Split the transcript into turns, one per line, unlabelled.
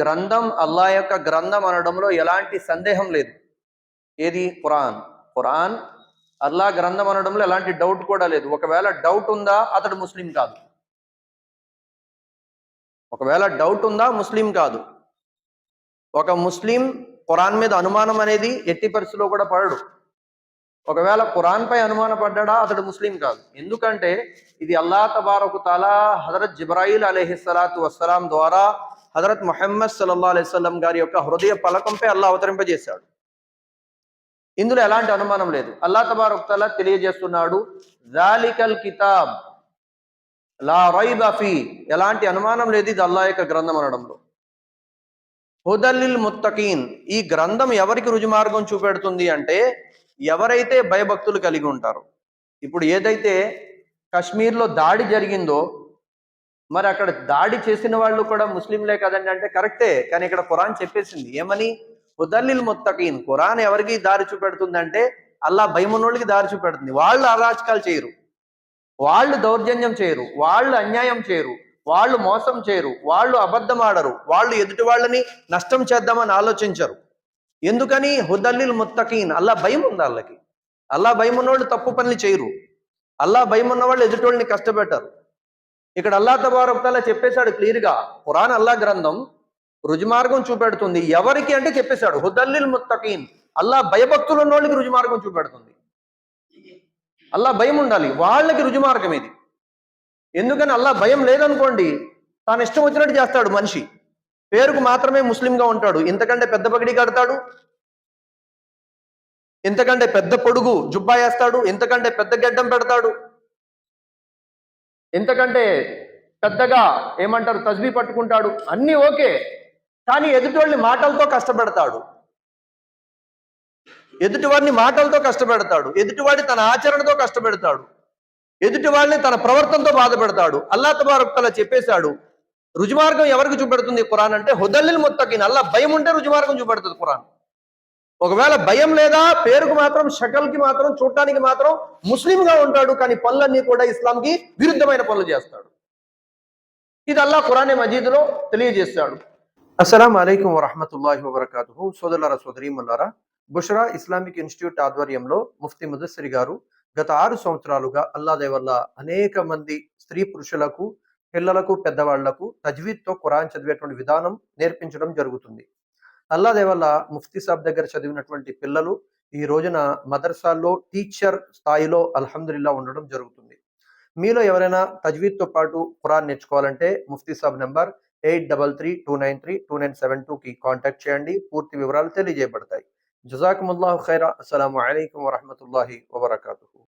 గ్రంథం అల్లా యొక్క గ్రంథం అనడంలో ఎలాంటి సందేహం లేదు. ఏది? ఖురాన్. ఖురాన్ అల్లా గ్రంథం అనడంలో ఎలాంటి డౌట్ కూడా లేదు. ఒకవేళ డౌట్ ఉందా? అతడు ముస్లిం కాదు. ఒకవేళ డౌట్ ఉందా? ముస్లిం కాదు. ఒక ముస్లిం ఖురాన్ మీద అనుమానం అనేది ఎట్టి పరిస్థితిలో కూడా పడడు. ఒకవేళ ఖురాన్ పై అనుమాన అతడు ముస్లిం కాదు. ఎందుకంటే ఇది అల్లా తబారకు తాలా హజరత్ జిబ్రాయిల్ అలీహిస్సలాతు వస్సలాం ద్వారా హజరత్ మొహమ్మద్ సల్లల్లా అలైవల్లం గారి యొక్క హృదయ పలకంపై అల్లా అవతరింపజేశాడు. ఇందులో ఎలాంటి అనుమానం లేదు. అల్లా తబారకు తెలియజేస్తున్నాడు జాలికల్ కితాబ్ లా రైబ ఫీ ఎలాంటి అనుమానం లేదు ఇది అల్లా యొక్క గ్రంథం అనడంలో. హుదల్లిల్ ముత్తకీన్ ఈ గ్రంథం ఎవరికి రుజుమార్గం చూపెడుతుంది అంటే ఎవరైతే భయభక్తులు కలిగి ఉంటారో. ఇప్పుడు ఏదైతే కశ్మీర్లో దాడి జరిగిందో మరి అక్కడ దాడి చేసిన వాళ్ళు కూడా ముస్లింలే కదండి అంటే కరెక్టే. కానీ ఇక్కడ ఖురాన్ చెప్పేసింది ఏమని? ఉదల్లిల్ ముత్తకీన్. ఖురాన్ ఎవరికి దారి చూపెడుతుందంటే అల్లా భయమున్నోళ్ళకి దారి చూపెడుతుంది. వాళ్ళు అరాచకాలు చేయరు. వాళ్ళు దౌర్జన్యం చేయరు. వాళ్ళు అన్యాయం చేయరు. వాళ్ళు మోసం చేయరు. వాళ్ళు అబద్ధం ఆడరు. వాళ్ళు ఎదుటి వాళ్ళని నష్టం చేద్దామని ఆలోచించరు. ఎందుకని? హుదల్లిల్ ముత్తకీన్. అల్లా భయం ఉంది వాళ్ళకి. అల్లా భయం ఉన్నవాళ్ళు తప్పు పనులు చేయరు. అల్లా భయం ఉన్నవాళ్ళు ఎదుటి ఎదుటోళ్ళని కష్టపెట్టరు. ఇక్కడ అల్లా తబారక్తాలా చెప్పేశాడు క్లియర్గా. పురాణ అల్లా గ్రంథం రుజుమార్గం చూపెడుతుంది. ఎవరికి అంటే చెప్పేశాడు. హుదల్లిల్ ముత్తకీన్. అల్లా భయభక్తులు ఉన్న వాళ్ళకి రుజుమార్గం చూపెడుతుంది. అల్లా భయం ఉండాలి. వాళ్ళకి రుజుమార్గం ఇది. ఎందుకని అల్లా భయం లేదనుకోండి తాను ఇష్టం వచ్చినట్టు చేస్తాడు మనిషి. పేరుకు మాత్రమే ముస్లింగా ఉంటాడు. ఇంతకంటే పెద్ద పగిడి కడతాడు. ఇంతకంటే పెద్ద పొడుగు జుబ్బా వేస్తాడు. ఇంతకంటే పెద్ద గడ్డం పెడతాడు. ఎంతకంటే పెద్దగా ఏమంటారు తజ్బీ పట్టుకుంటాడు. అన్నీ ఓకే కానీ ఎదుటివాళ్ళని మాటలతో కష్టపెడతాడు. ఎదుటివాడిని మాటలతో కష్టపెడతాడు. ఎదుటివాడి తన ఆచరణతో కష్టపెడతాడు. ఎదుటివాడిని తన ప్రవర్తనతో బాధపెడతాడు. అల్లా తబారక్తలా చెప్పేశాడు రుజుమార్గం ఎవరికి చూపెడుతుంది ఖురాన్ అంటే హుదల్లిల్ మొత్తకి అల్లా భయం ఉంటే రుజుమార్గం చూపెడుతుంది ఖురాన్ ఒకవేళ భయం లేదా పేరుకు మాత్రం షకల్కి మాత్రం చూడటానికి మాత్రం ముస్లింగా ఉంటాడు కానీ పనులన్నీ కూడా ఇస్లాంకి విరుద్ధమైన పనులు చేస్తాడు. ఇది అల్లా ఖురానే మజీద్లో తెలియజేస్తాడు. అస్సలం అయికం వరహమతుల్లాహి వబర్కాతు సోదరులారా సోదరీముల్లారా బుషరా ఇస్లామిక్ ఇన్స్టిట్యూట్ ఆధ్వర్యంలో ముఫ్తీ ముదస్సరి గారు గత ఆరు సంవత్సరాలుగా అల్లాదే వల్ల అనేక మంది స్త్రీ పురుషులకు పిల్లలకు పెద్దవాళ్ళకు తజ్వీద్తో ఖురాన్ చదివేటువంటి విధానం నేర్పించడం జరుగుతుంది. అల్లాదేవల్ల ముఫ్తీ సాబ్ దగ్గర చదివినటువంటి పిల్లలు ఈ రోజున మదర్సాల్లో టీచర్ స్థాయిలో అల్హమ్దుల్లా ఉండడం జరుగుతుంది. మీలో ఎవరైనా తజ్వీద్తో పాటు ఖురాన్ నేర్చుకోవాలంటే Mufti Sab number eight double three two nine three two nine seven టూకి కాంటాక్ట్ చేయండి. పూర్తి వివరాలు తెలియజేయబడతాయి. జజాకుముల్లాహు ఖైరా. అస్సలం అయికం వరహమూల వబర్కూ